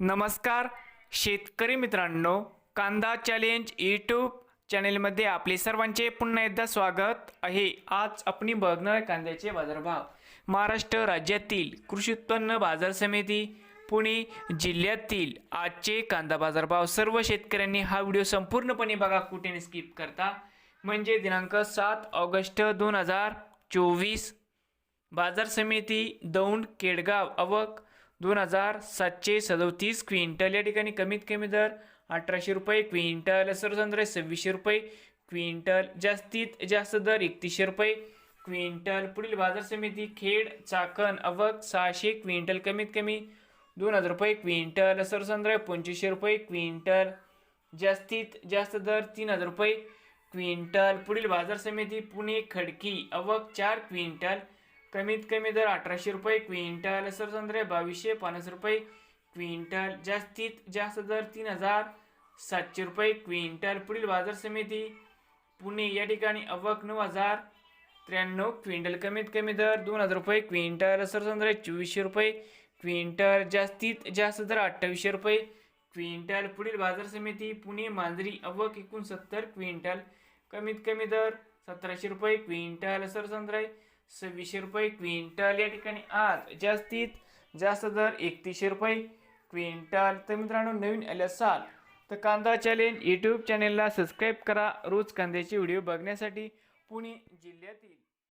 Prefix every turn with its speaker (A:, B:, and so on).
A: नमस्कार शेतकरी मित्रांनो कांदा चॅलेंज यूट्यूब चॅनेलमध्ये आपले सर्वांचे पुन्हा एकदा स्वागत आहे. आज आपण बघणार आहे कांद्याचे बाजारभाव. महाराष्ट्र राज्यातील कृषी उत्पन्न बाजार समिती पुणे जिल्ह्यातील आजचे कांदा बाजारभाव. सर्व शेतकऱ्यांनी हा व्हिडिओ संपूर्णपणे बघा कुठे स्किप करता. म्हणजे दिनांक सात ऑगस्ट दोन हजार चोवीस. बाजार समिती दौंड केडगाव अवक दोन हजार सातशे सदोतीस क्विंटल या ठिकाणी कमीत कमी दर अठराशे रुपये क्विंटल सरसंद्र सव्वीसशे रुपये क्विंटल जास्तीत जास्त दर एकतीसशे रुपये क्विंटल पुढील बाजार समिती खेड चाकण अवक सहाशे क्विंटल कमीत कमी दोन हजार रुपये क्विंटल सरसंद्र पंचवीसशे रुपये क्विंटल जास्तीत जास्त दर तीन हजार रुपये क्विंटल पुढील बाजार समिती पुणे खडकी अवक चार क्विंटल कमीत कमी दर अठराशे रुपये क्विंटल सरसंद्रे बावीसशे पन्नास रुपये क्विंटल जास्तीत जास्त दर तीन हजार सातशे रुपये क्विंटल पुढील बाजार समिती पुणे या ठिकाणी अवक नऊ हजार त्र्याण्णव क्विंटल कमीत कमी दर दोन हजार रुपये क्विंटल सरसंद्रे चोवीसशे रुपये क्विंटल जास्तीत जास्त दर अठ्ठावीसशे रुपये क्विंटल पुढील बाजार समिती पुणे मांजरी अवक एकोणसत्तर क्विंटल कमीत कमी दर सतराशे रुपये क्विंटल सरसंद्राय सव्वीसशे रुपये क्विंटल या ठिकाणी आज जास्तीत जास्त दर एकतीसशे रुपये क्विंटल. तर मित्रांनो नवीन आले असाल तर कांदा चॅलेंज यूट्यूब चॅनेलला सबस्क्राईब करा. रोज कांद्याचे व्हिडिओ बघण्यासाठी पुणे जिल्ह्यातील